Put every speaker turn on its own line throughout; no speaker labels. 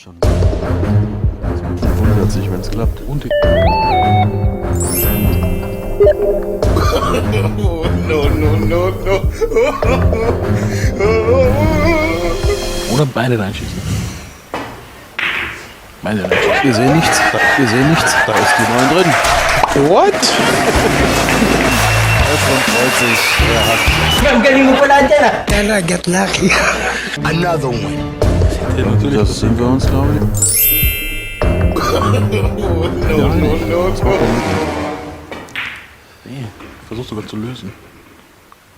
schon. Wundert sich, wenn es klappt. Und
No, no, no, no.
Oder beide reinschießen. Beide reinschießen. Wir sehen nichts. Wir sehen nichts. Da ist die 9 drin.
What?
Öffnen freut sich. Er hat
Ang galing mo pala dyan ah.
And I get lucky.
Another one.
Den natürlich. Das sind wir uns, glaube ich.
No, no, no, no.
Nee, versuch sogar zu lösen.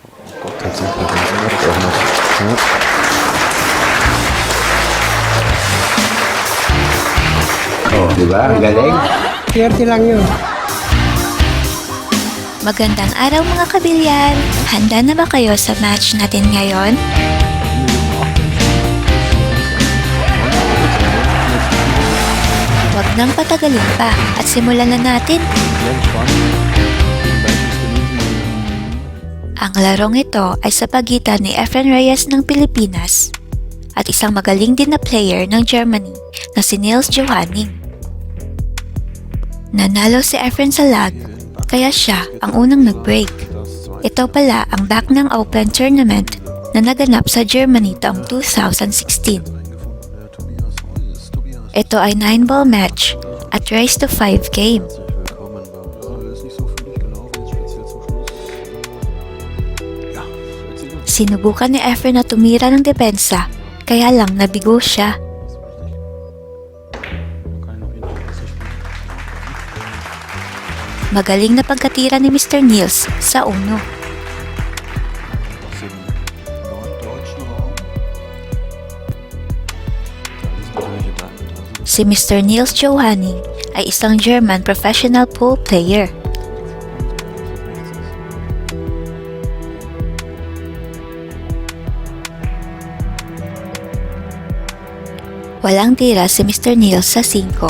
Oh Gott, tatsächlich. Das ist auch noch. Ja.
Oh, di ba? Ang galing.
Magandang araw mga kabilyan! Handa na ba kayo sa match natin ngayon? Nang patagalin pa at simulan na natin. Ang larong ito ay sa pagitan ni Efren Reyes ng Pilipinas at isang magaling din na player ng Germany na si Nils Johanning. Nanalo si Efren sa lag kaya siya ang unang nag-break. Ito pala ang back ng Open Tournament na naganap sa Germany taong 2016. Ito ay 9-ball match at race to 5 game. Sinubukan ni Efren na tumira ng depensa kaya lang nabigo siya. Magaling na pagkatira ni Mr. Niels sa uno. Si Mr. Niels Johanning ay isang German professional pool player. Walang tira si Mr. Niels sa 5,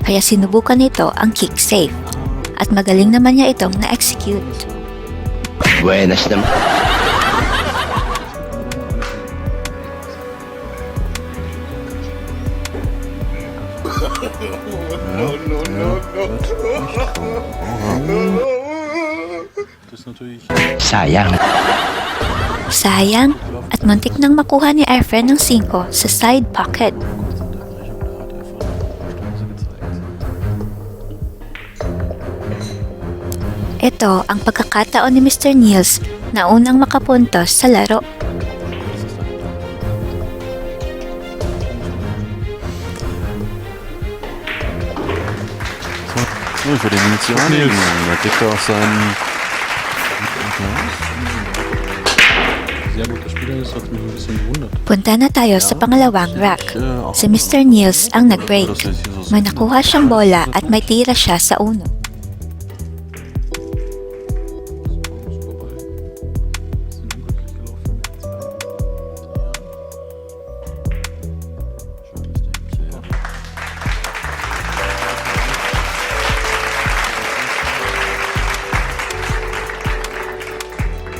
kaya sinubukan nito ang kick save. At magaling naman niya itong na-execute.
Buenas naman. Sayang.
Sayang, at muntik nang makuha ni Efren ng 5 sa side pocket. Ito ang pagkakataon ni Mr. Niels na unang makapuntos sa laro.
Sehr guter Spieler ist, hat mich ein bisschen gewundert.
Punta na tayo sa pangalawang rack. Si Mr. Niels ang nag-break. May nakuha siyang bola at may tira siya sa uno.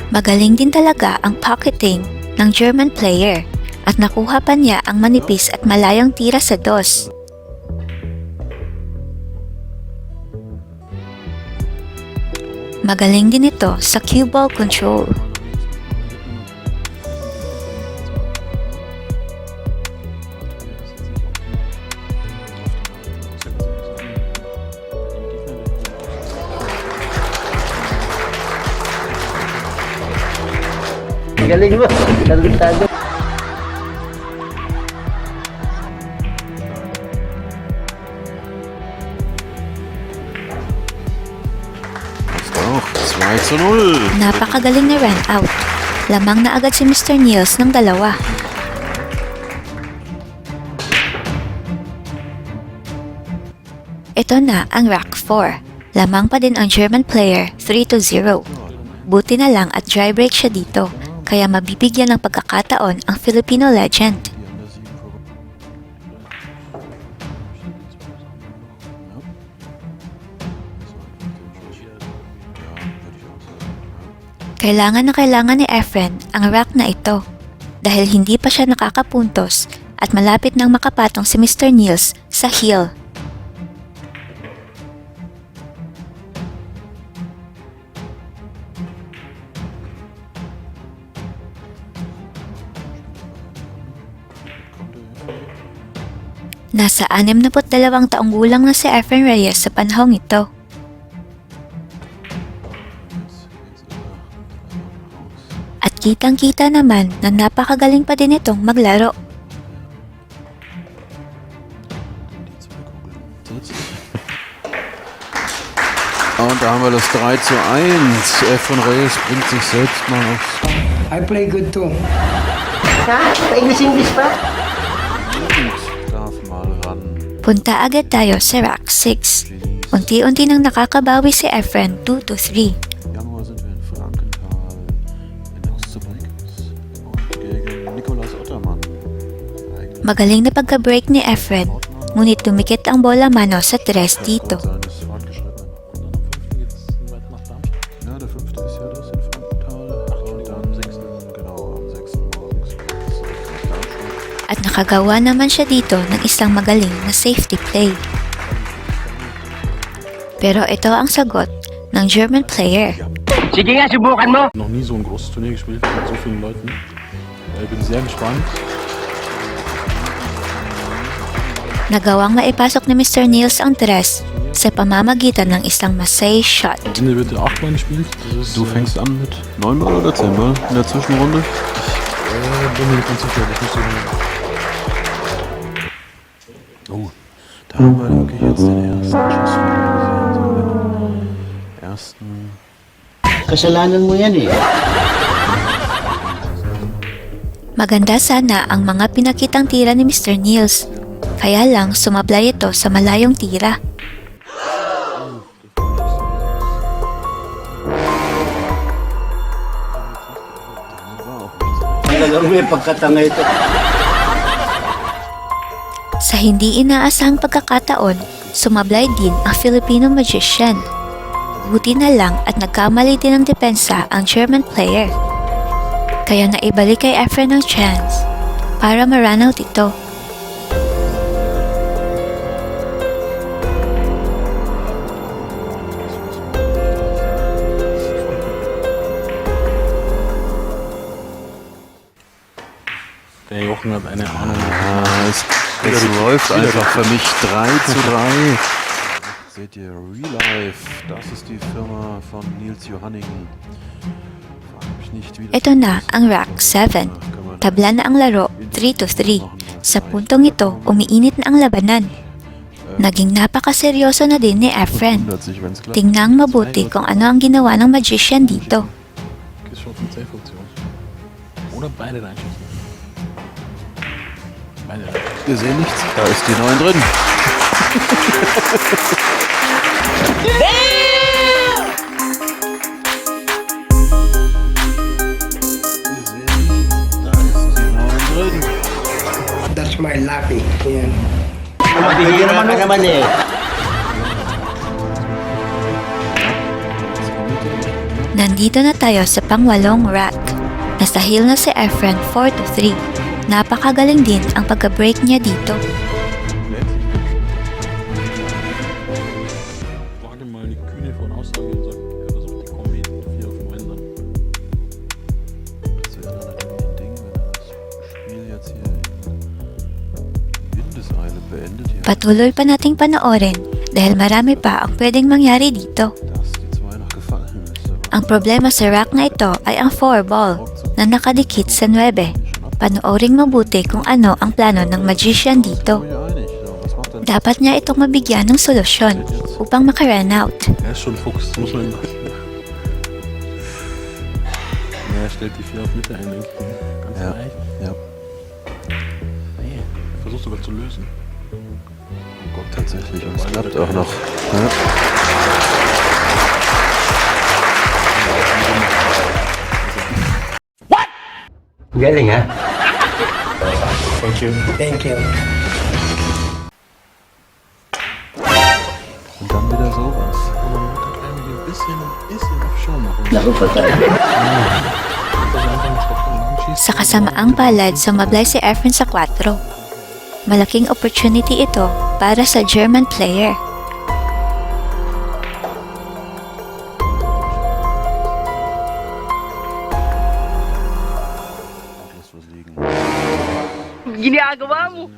Magaling din talaga ang pocketing ng German player at nakuha pa niya ang manipis at malayang tira sa dos. Magaling din ito sa cue ball control.
Galing mo.
Auch. 2 zu 0.
Napakagaling na run out. Lamang na agad si Mr. Niels ng dalawa. Ito na ang rack 4. Lamang pa din ang German player 3 to 0. Buti na lang at dry break siya dito, kaya mabibigyan ng pagkakataon ang Filipino legend. Kailangan na kailangan ni Efren ang rack na ito dahil hindi pa siya nakakapuntos at malapit nang makapatong si Mr. Niels sa heel. Nasa 62 taong gulang na si Efren Reyes sa panahong ito. At kitang-kita naman na napakagaling pa din itong maglaro.
Und da haben wir das 3 zu 1. F von Reyes bringt sich selbst mal aufs
I play good too.
Ha? Pa-English-English pa?
Punta agad tayo sa rack 6. Unti-unti nang nakakabawi si Efren 2 to 3.
Januar sind wir in Frankenthal in Costa Ricas und gegen Nikolaus Ottermann. Eigentlich
Magaling na pagka-break ni Efren, ngunit dumikit ang bola mano sa tres dito. Nakagawa naman siya dito ng isang magaling na safety play. Pero ito ang sagot ng German player.
Sige nga, subukan mo.
Noch nie so ein großes Turnier gespielt mit so vielen Leuten. Äh, bin sehr gespannt.
Nagawang maipasok ni Mr. Niels ang tres sa pamamagitan ng isang Masay shot.
Der achtmal gespielt. Das ist,
Du
äh,
fängst an mit 9 Ball oder 10 Ball in der Zwischenrunde?
Äh, bin mir nicht ganz sicher. Das müsste
Oh, da haben wir wirklich jetzt den ersten Schussfehler gesehen. So den ersten.
Kasalanan mo yan eh.
Maganda sana ang mga pinakitang tira ni Mr. Niels. Kaya lang sumablay ito sa malayong tira.
Talagang may pagkatanga ito.
Sa hindi inaasahang pagkakataon, sumablay din ang Filipino magician. Buti na lang at nagkamali din ng depensa ang German player. Kaya naibalik kay Efren ang chance para ma-run out
Der Jochen hat eine Ahnung.
Ah, es, es läuft einfach für mich 3 zu 3. Seht ihr, Real Life, das ist die Firma von Nils wie das
Ito na ang rack 7. Tabla na ang laro 3 to 3. Sa puntong ito, umiinit na ang labanan. Naging napakaseryoso na din ni Efren.
wundert sich, wenn's klappt.
Tingnan mabuti kung ano ang ginawa ng magician dito.
Oder beide reinschießen. Reinschießen.
Wir sehen nichts, da ist die 9 drin. Wir sehen da ist die 9 drin.
That's my lucky. Yan.
Mabihira ka naman eh.
Nandito na tayo sa pangwalong rack. Nasa heel na si Efren 4 to 3. Napakagaling din ang pagka-break niya dito.
Wage mal eine kühne Voraussage und sag, versucht die Kombi 4 auf 9 dann.
Das wäre dann natürlich ein Ding, wenn das Spiel jetzt hier in Windeseile beendet. Hier
Patuloy pa nating panoorin dahil marami pa ang pwedeng mangyari dito.
dass die 2 noch gefallen ist. Aber
Ang problema sa rack na ito ay ang 4 ball na nakadikit sa 9. Panooring mabuti kung ano ang plano ng magician dito.
er?
Dapat niya itong mabigyan ng solusyon upang makarun out.
Er Ja, er stellt die 4 auf Mitte ein, denke ich. Ganz
Ja.
leicht.
Ja.
Nee, er versucht sogar zu lösen.
Gott, tatsächlich. Und es klappt auch noch. Ja.
Galing ha?
Thank you.
Und dann wieder sowas.
Und ein bisschen, ein bisschen auf Show machen. Dann
Sa kasamaang palad, sumablay si Efren sa 4. Malaking opportunity ito para sa German player.
Mo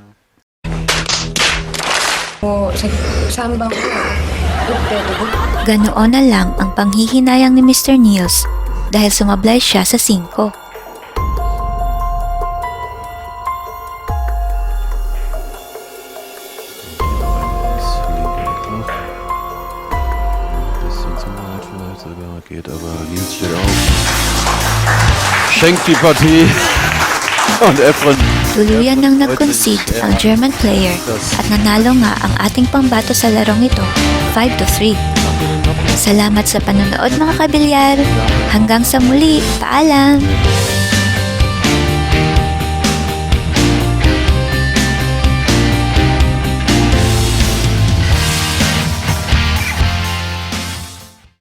sa saan ba ko? Pwede ba?
Ganoon na lang ang panghihinayang ni Mr. Niels dahil sumablay siya sa 5.
Links, linke Ecke. Ein bisschen zu weit vielleicht sogar. Geht aber Nils steht auf. Schenkt die Partie. Und Efren.
Tuluyan nang nag-concede ang German player at nanalo nga ang ating pambato sa larong ito 5 to 3. Salamat sa panonood mga kabilyar. Hanggang sa muli. Paalam!